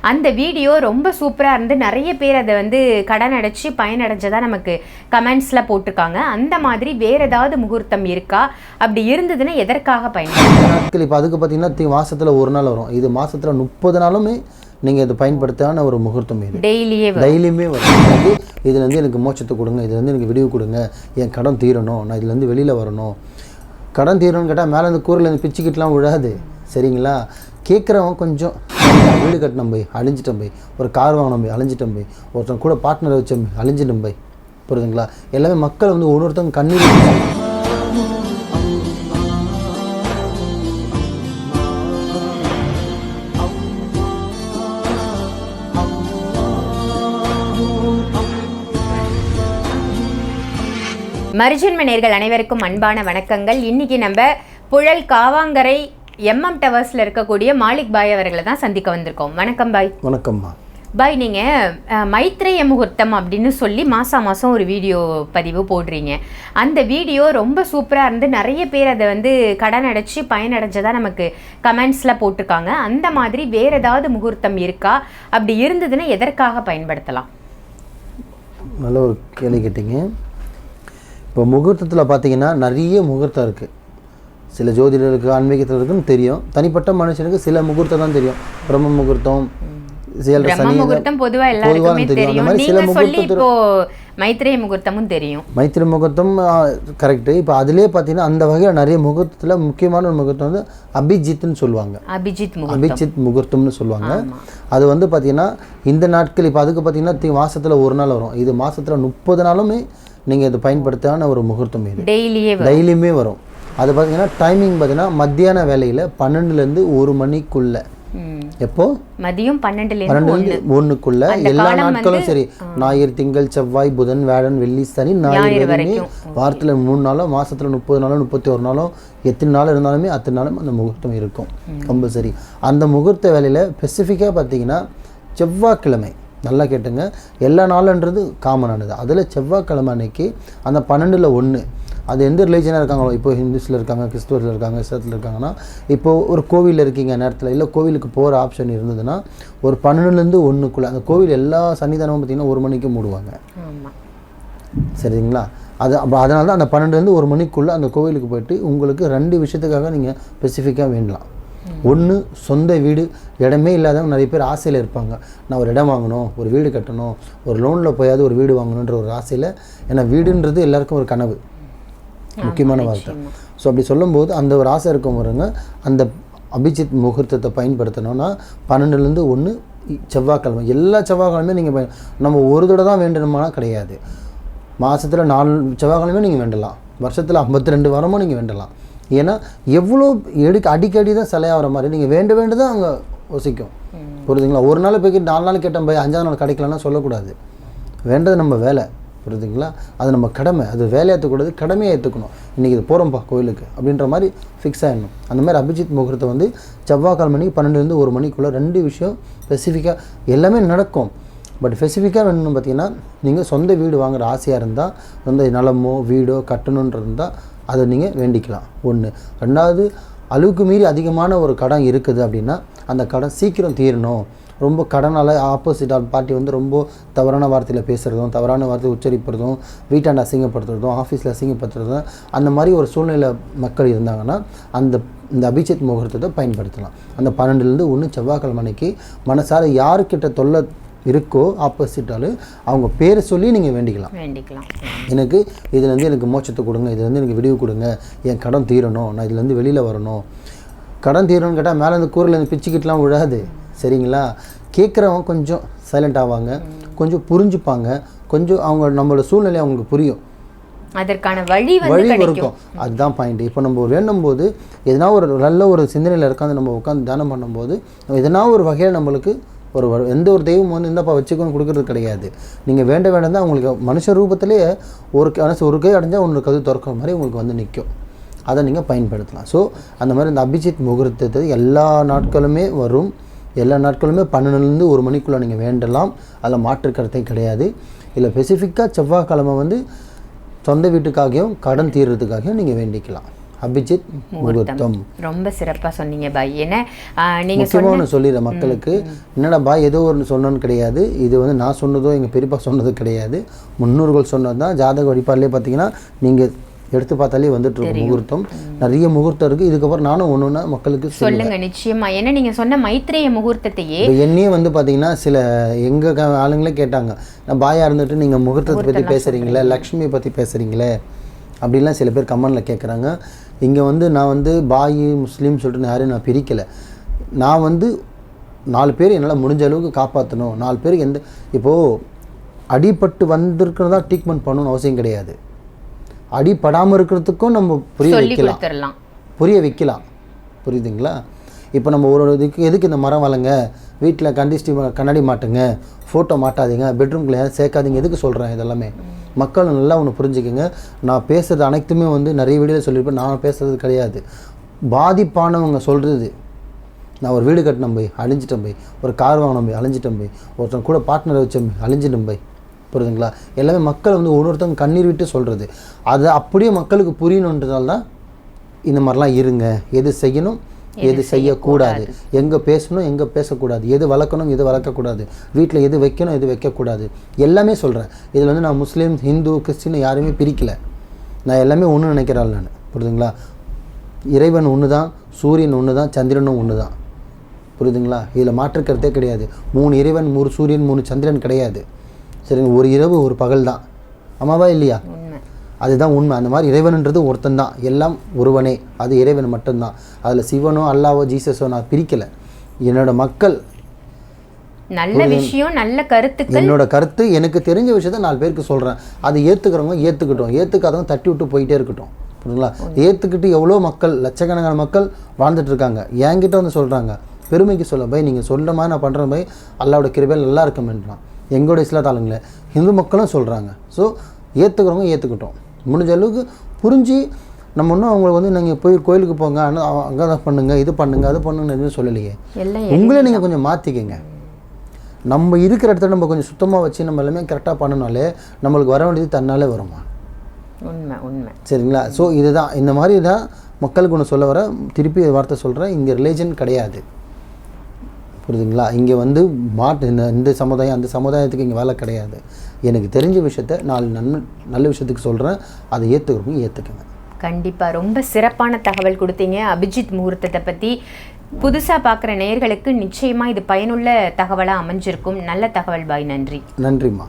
அந்த வீடியோ ரொம்ப சூப்பராக இருந்து நிறைய பேர் அதை வந்து கடன் அடைச்சி பயனடைஞ்சதாக நமக்கு கமெண்ட்ஸில் போட்டிருக்காங்க. அந்த மாதிரி வேறு ஏதாவது முகூர்த்தம் இருக்கா? அப்படி இருந்ததுன்னா எதற்காக பயன்படும் நாட்கள் இப்போ அதுக்கு பார்த்தீங்கன்னா தி- மாசத்துல ஒரு நாள் வரும். இது மாசத்துல முப்பது நாளுமே நீங்கள் இது பயன்படுத்தான ஒரு முகூர்த்தம் இது. டெய்லியே டெய்லியுமே வரும். இதுலேருந்து எனக்கு மோட்சத்தை கொடுங்க இதுலேருந்து எனக்கு விடிவு கொடுங்க என் கடன் தீரணும் நான் இதுலேருந்து வெளியில் வரணும். கடன் தீரணும்னு கேட்டால் மேலே இந்த கூரையிலேருந்து பிச்சுக்கிட்டுலாம் விழாது சரிங்களா? கேட்குறவன் கொஞ்சம் வீடு கட்டினம் போய் அழிஞ்சிட்டோம் போய் ஒரு கார் வாங்கினோம் போய் அழிஞ்சிட்டோம் போய் ஒருத்தன் கூட பார்ட்னர் வச்சோம் அழிஞ்சிட்டோம் போய். புரியுதுங்களா? எல்லாமே மக்கள் வந்து ஒரு ஒருத்தவங்க கண்ணீர் மரிஜன்ம நேர்கள் அனைவருக்கும் அன்பான வணக்கங்கள். இன்னைக்கு நம்ம புழல் காவாங்கரை எம்எம் டவர்ஸில் இருக்கக்கூடிய மாலிக் பாய் அவர்களை தான் சந்திக்க வந்திருக்கோம். வணக்கம் பாய். வணக்கம்மா. பாய் நீங்கள் மைத்ரேய முகூர்த்தம் அப்படின்னு சொல்லி மாதம் மாதம் ஒரு வீடியோ பதிவு போடுறீங்க. அந்த வீடியோ ரொம்ப சூப்பராக இருந்து நிறைய பேர் அதை வந்து கடன் அடைச்சி பயனடைஞ்சதாக நமக்கு கமெண்ட்ஸில் போட்டிருக்காங்க. அந்த மாதிரி வேறு ஏதாவது முகூர்த்தம் இருக்கா? அப்படி இருந்ததுன்னா எதற்காக பயன்படுத்தலாம்? நல்ல ஒரு கேள்வி கேட்டீங்க. இப்போ முகூர்த்தத்தில் பார்த்தீங்கன்னா நிறைய முகூர்த்தம் இருக்குது சில ஜோதிடருக்கு ஆன்மீகத்தில் இருக்குன்னு தெரியும். தனிப்பட்ட மனுஷனுக்கு சில முகூர்த்தம் தான் தெரியும். பிரம்ம முகூர்த்தம் பொதுவா எல்லாருக்குமே தெரியும். மாதிரி நீங்க சொல்லி இப்போ மைத்ரேய முகூர்த்தமும் தெரியும். மைத்திரி முகூர்த்தம் கரெக்டு இப்போ அதிலே பார்த்தீங்கன்னா அந்த வகையில் நிறைய முகூர்த்தத்தில் முக்கியமான ஒரு முகூர்த்தம் வந்து அபிஜித்னு சொல்லுவாங்க. அபிஜித் முகூர்த்தம். அபிஜித் முகூர்த்தம்னு சொல்லுவாங்க. அது வந்து பார்த்தீங்கன்னா இந்த நாட்கள் இப்போ அதுக்கு பார்த்தீங்கன்னா மாசத்துல ஒரு நாள் வரும். இது மாசத்துல முப்பது நாளுமே நீங்கள் இது பயன்படுத்தான ஒரு முகூர்த்தம் இது. டெய்லியே டெய்லியுமே வரும். அது பார்த்தீங்கன்னா டைமிங் பார்த்தீங்கன்னா மத்தியான வேலையில் பன்னெண்டுலேருந்து ஒரு மணிக்குள்ள. எப்போ? மதியம் பன்னெண்டுலேருந்து ஒன்றுக்குள்ள எல்லா நாட்களும் சரி. ஞாயிறு திங்கள் செவ்வாய் புதன் வியாழன் வெள்ளி சனி ஞாயிறு வரைக்கும். வாரத்தில் மூணு நாளோ மாசத்துல முப்பது நாளோ முப்பத்தி ஒரு நாளோ எத்தனை நாள் இருந்தாலுமே அத்தனை நாளும் அந்த முகூர்த்தம் இருக்கும். கம்பல்சரி. அந்த முகூர்த்த வேலையில் ஸ்பெசிஃபிக்காக பார்த்தீங்கன்னா செவ்வாய்க்கிழமை. நல்லா கேட்டுங்க. எல்லா நாளுன்றது காமனானது அதில் செவ்வாய்க்கிழமை அன்னைக்கு அந்த பன்னெண்டில் ஒன்று அது எந்த ரிலீஜனாக இருக்காங்களோ இப்போ ஹிந்துஸில் இருக்காங்க கிறிஸ்துவத்தில் இருக்காங்க இஸ்லாத்தில் இருக்காங்கன்னா இப்போ ஒரு கோவிலில் இருக்கீங்க நேரத்தில் இல்லை கோவிலுக்கு போகிற ஆப்ஷன் இருந்ததுன்னா ஒரு பன்னெண்டுலேருந்து ஒன்றுக்குள்ளே அந்த கோவில் எல்லா சன்னிதானமும் பார்த்திங்கன்னா ஒரு மணிக்கு மூடுவாங்க. சரிங்களா? அது அப்போ அதனால தான் அந்த பன்னெண்டுலேருந்து ஒரு மணிக்குள்ளே அந்த கோவிலுக்கு போயிட்டு உங்களுக்கு ரெண்டு விஷயத்துக்காக நீங்கள் ஸ்பெசிஃபிக்காக வேண்டலாம். ஒன்று சொந்த வீடு இடமே இல்லாதவங்க நிறைய பேர் ஆசையில் இருப்பாங்க. நான் ஒரு இடம் வாங்கணும் ஒரு வீடு கட்டணும் ஒரு லோனில் போயாவது ஒரு வீடு வாங்கணுன்ற ஒரு ஆசையில் ஏன்னா வீடுன்றது எல்லாருக்கும் ஒரு கனவு. முக்கியமான வார்த்தை. ஸோ அப்படி சொல்லும்போது அந்த ஒரு ஆசை இருக்கவங்க அந்த அபிஜித் முகூர்த்தத்தை பயன்படுத்தணும்னா பன்னெண்டுலேருந்து ஒன்று செவ்வாய்க்கிழமை. எல்லா செவ்வாய்க்கிழமையும் நீங்கள் நம்ம ஒரு தடவை தான் வேண்டணுமானா கிடையாது. மாதத்தில் நாலு செவ்வாய்க்கிழமையும் நீங்கள் வேண்டலாம். வருஷத்தில் ஐம்பத்தி ரெண்டு வாரமும் நீங்கள் வேண்டலாம். ஏன்னா எவ்வளோ எடுக்க அடிக்கடி தான் சிலையாகிற மாதிரி. நீங்கள் வேண்ட வேண்டு தான் அங்கே ஒசிக்கும் புரியுதுங்களா? ஒரு நாள் போய் நாலு நாள் கேட்டேன் போய் அஞ்சாவது நாள் கிடைக்கலன்னா சொல்லக்கூடாது. வேண்டது நம்ம வேலை. புரியுதுங்களா? அது நம்ம கடமை. அது வேலையை ஏற்றக்கூடாது கடமையை ஏற்றுக்கணும் இன்றைக்கி இது போகிறோம்ப்பா கோயிலுக்கு அப்படின்ற மாதிரி ஃபிக்ஸ் ஆகிடணும் அந்த மாதிரி அபிஜித் முகூர்த்தம் வந்து செவ்வாய்க்கால் மணிக்கு பன்னெண்டுலேருந்து ஒரு மணிக்குள்ளே ரெண்டு விஷயம் ஸ்பெசிஃபிக்காக எல்லாமே நடக்கும். பட் ஸ்பெசிஃபிக்காக வேணும்னு பார்த்தீங்கன்னா நீங்கள் சொந்த வீடு வாங்குற ஆசையாக இருந்தால் சொந்த நிலமோ வீடோ கட்டணுன்றது இருந்தால் அதை நீங்கள் வேண்டிக்கலாம். ஒன்று ரெண்டாவது அளவுக்கு மீறி அதிகமான ஒரு கடன் இருக்குது அப்படின்னா அந்த கடன் சீக்கிரம் தீரணும். ரொம்ப கடனால் ஆப்போசிட் பார்ட்டி வந்து ரொம்ப தவறான வார்த்தையில் பேசுகிறதும் தவறான வார்த்தை உச்சரிப்பதும் வீட்டாண்ட அசிங்கப்படுத்துறதும் ஆஃபீஸில் அசிங்கப்படுத்துறதும் அந்த மாதிரி ஒரு சூழ்நிலை மக்கள் இருந்தாங்கன்னா அந்த இந்த அபிஜித் முகூர்த்தத்தை பயன்படுத்தலாம். அந்த பன்னெண்டுலேருந்து ஒன்று செவ்வாய்க்கிழமை அன்னைக்கு மனசார யாருக்கிட்ட தொல்லை இருக்கோ ஆப்போசிட்டாலு அவங்க பேரை சொல்லி நீங்கள் வேண்டிக்கலாம். வேண்டிக்கலாம். எனக்கு இதுலேருந்து எனக்கு மோட்சத்தை கொடுங்க இதுலேருந்து எனக்கு விடிவு கொடுங்க என் கடன் தீரணும் நான் இதுலேருந்து வெளியில் வரணும். கடன் தீரணும்னு கேட்டால் மேலே இந்த கூரையிலேருந்து பிச்சுக்கிட்டுலாம் விழாது. சரிங்களா? கேட்குறவங்க கொஞ்சம் சைலண்ட் ஆவாங்க. கொஞ்சம் புரிஞ்சுப்பாங்க. கொஞ்சம் அவங்க நம்மளோட சூழ்நிலை அவங்களுக்கு புரியும். அதற்கான வழி வழி இருக்கும். அதுதான் பாயிண்ட் இப்போ நம்ம வேண்டும் போது எதனா ஒரு நல்ல ஒரு சிந்தனையில் உட்காந்து நம்ம உட்காந்து தியானம் பண்ணும்போது எதனா ஒரு வகையில் நம்மளுக்கு ஒரு எந்த ஒரு தெய்வம் வந்து இந்தப்பா வச்சுக்கணும் கொடுக்கறது கிடையாது. நீங்கள் வேண்ட வேண்டாம் தான் உங்களுக்கு மனுஷ ரூபத்திலேயே ஒரு மனசு ஒரு கை அடைஞ்சால் ஒன்று கது திறக்கிற மாதிரி உங்களுக்கு வந்து நிற்கும் அதை நீங்கள் பயன்படுத்தலாம். ஸோ அந்த மாதிரி இந்த அபிஜித் முகூர்த்தத்தை எல்லா நாட்களுமே வரும். எல்லா நாட்களுமே பன்னெண்டுலேருந்து ஒரு மணிக்குள்ளே நீங்கள் வேண்டலாம். அதில் மாற்று கருத்தே கிடையாது. இல்லை ஸ்பெசிஃபிக்காக செவ்வாய்க்கிழமை வந்து சொந்த வீட்டுக்காகவும் கடன் தீர்றதுக்காகவும் நீங்கள் வேண்டிக்கலாம். அபிஜித் முகூர்த்தம். ரொம்ப சிறப்பாக சொன்னீங்க பாய். ஏன்னா ஆஹ், நீங்க முக்கியமாக ஒன்று சொல்லிடுறேன் மக்களுக்கு. என்னடா பாய் ஏதோ ஒன்று சொன்னோன்னு கிடையாது. இது வந்து நான் சொன்னதோ எங்கள் பெரியப்பா சொன்னதோ கிடையாது. முன்னோர்கள் சொன்னது தான் ஜாதக வழிபாடுலேயே பார்த்தீங்கன்னா நீங்கள் எடுத்து பார்த்தாலே வந்துட்டு இருக்கும் முகூர்த்தம். நிறைய முகூர்த்தம் இருக்குது இதுக்கப்புறம் நானும் ஒன்று ஒன்றா மக்களுக்கு சொல்லுங்க நிச்சயமா. ஏன்னா நீங்க சொன்ன மைத்ரேய முகூர்த்தத்தையே என்னையே வந்து பார்த்தீங்கன்னா சில எங்கள் ஆளுங்களே கேட்டாங்க நான் பாயா இருந்துட்டு நீங்கள் முகூர்த்தத்தை பற்றி பேசுகிறீங்களே லக்ஷ்மியை பற்றி பேசுகிறீங்களே அப்படிலாம் சில பேர் கமெண்டில் கேட்குறாங்க இங்கே வந்து நான் வந்து பாய் முஸ்லீம் சொல்லிட்டு நான் யாரையும் நான் பிரிக்கலை. நான் வந்து நாலு பேர் என்னால் முடிஞ்ச அளவுக்கு காப்பாற்றணும் நாலு பேருக்கு எந்த இப்போது அடிபட்டு வந்திருக்கிறதா ட்ரீட்மெண்ட் பண்ணணும்னு அவசியம் கிடையாது. அடிபடாமல் இருக்கிறதுக்கும் நம்ம புரிய வைக்கலாம். புரிய வைக்கலாம். புரியுதுங்களா? இப்போ நம்ம ஒரு இதுக்கு எதுக்கு இந்த மரம் வளங்க? வீட்டில் கண்டிஸ்டி கண்ணாடி மாட்டுங்க. ஃபோட்டோ மாட்டாதீங்க. பெட்ரூம்குள்ளே யாரும் சேர்க்காதீங்க. எதுக்கு சொல்கிறேன் இதெல்லாமே? மக்கள் நல்லா ஒன்று புரிஞ்சுக்கங்க. நான் பேசுறது அனைத்துமே வந்து நிறைய வீடியோவில் சொல்லியிருப்பேன். நான் பேசுறது கிடையாது. பாதிப்பானவங்க சொல்கிறது நான் ஒரு வீடு கட்டினேன் போய் அழிஞ்சிட்டேன் போய். ஒரு கார் வாங்கினேன் போய் அழிஞ்சிட்டேன் போய். ஒருத்தன் கூட பார்ட்னரை வச்சேன் போய் அழிஞ்சிட்டேன் போய். புரியுதுங்களா? எல்லாமே மக்கள் வந்து ஒரு ஒருத்தவங்க கண்ணீர் விட்டு சொல்கிறது அது அப்படியே மக்களுக்கு புரியணுன்றதால தான் இந்த மாதிரிலாம் இருங்க. எது செய்யணும் எது செய்யக்கூடாது. எங்கே பேசணும் எங்கே பேசக்கூடாது. எது வளர்க்கணும் எது வளர்க்கக்கூடாது. வீட்டில் எது வைக்கணும் எது வைக்கக்கூடாது. எல்லாமே சொல்கிறேன் இதில் வந்து நான் முஸ்லீம் ஹிந்து கிறிஸ்டின் யாருமே பிரிக்கல. நான் எல்லாமே ஒன்று நினைக்கிறாள் நான். புரியுதுங்களா? இறைவன் ஒன்று தான் சூரியன் ஒன்று தான் சந்திரனும் ஒன்று தான் புரியுதுங்களா? இதில் மாற்றுக்கருத்தே கிடையாது. மூணு இறைவன் மூணு சூரியன் மூணு சந்திரன் கிடையாது. சரிங்க ஒரு இரவு ஒரு பகல் தான். ஆமாவா இல்லையா? அதுதான் உண்மை. அந்த மாதிரி இறைவன்ன்றது ஒருத்தன் தான் எல்லாம் ஒருவனே. அது இறைவன் மட்டும்தான். அதில் சிவனோ அல்லாவோ ஜீசஸோ நான் பிரிக்கலை. என்னோட மக்கள் நல்ல விஷயம் நல்ல கருத்துக்கள். என்னோட கருத்து எனக்கு தெரிஞ்ச விஷயத்த நாலு பேருக்கு சொல்கிறேன் அதை ஏற்றுக்கிறவங்க ஏற்றுக்கட்டும் ஏற்றுக்காதவங்க தட்டி விட்டு போயிட்டே இருக்கட்டும். புரியுங்களா ஏற்றுக்கிட்டு எவ்வளோ மக்கள் லட்சக்கணக்கான மக்கள் வாழ்ந்துட்டு இருக்காங்க. என்கிட்ட வந்து சொல்கிறாங்க பெருமைக்கு சொல்ல பை நீங்கள் சொல்கிற மாதிரி நான் பண்ணுறேன் பை. அல்லாவோட கிருபையில் நல்லா இருக்குமென்றான் எங்களோட இஸ்லாத் ஆளுங்களே ஹிந்து மக்களும் சொல்கிறாங்க ஸோ ஏற்றுக்கிறவங்க ஏற்றுக்கட்டும் முடிஞ்ச அளவுக்கு புரிஞ்சு நம்ம இன்னும் அவங்களுக்கு வந்து நீங்கள் போய் கோயிலுக்கு போங்க ஆனால் அங்கே தான் பண்ணுங்க இது பண்ணுங்க அது பண்ணுங்கன்னு எதுவும் சொல்லலையே. உங்களே நீங்கள் கொஞ்சம் மாற்றிக்கங்க நம்ம இருக்கிற இடத்துல நம்ம கொஞ்சம் சுத்தமாக வச்சு நம்ம எல்லாமே கரெக்டாக பண்ணனாலே நம்மளுக்கு வர வேண்டியது தன்னாலே வருமா? உண்மை உண்மை. சரிங்களா? ஸோ இதுதான். இந்த மாதிரி தான் மக்களுக்கு ஒன்று சொல்ல வர திருப்பி வார்த்தை சொல்கிறேன் இங்கே ரிலேஜன் கிடையாது. புரியுதுங்களா? இங்கே வந்து மாட்டு இந்த இந்த சமுதாயம் அந்த சமுதாயத்துக்கு இங்கே வேலை கிடையாது. எனக்கு தெரிஞ்ச விஷயத்த நாலு நன்மை நல்ல விஷயத்துக்கு சொல்கிறேன் அதை ஏற்றுக்கிறவங்க ஏற்றுக்குங்க கண்டிப்பா. ரொம்ப சிறப்பான தகவல் கொடுத்தீங்க. அபிஜித் முகூர்த்தத்தை பத்தி. புதுசா பார்க்குற நேயர்களுக்கு நிச்சயமா இது பயனுள்ள தகவலா அமைஞ்சிருக்கும். நல்ல தகவல் பாய். நன்றி. நன்றிம்மா.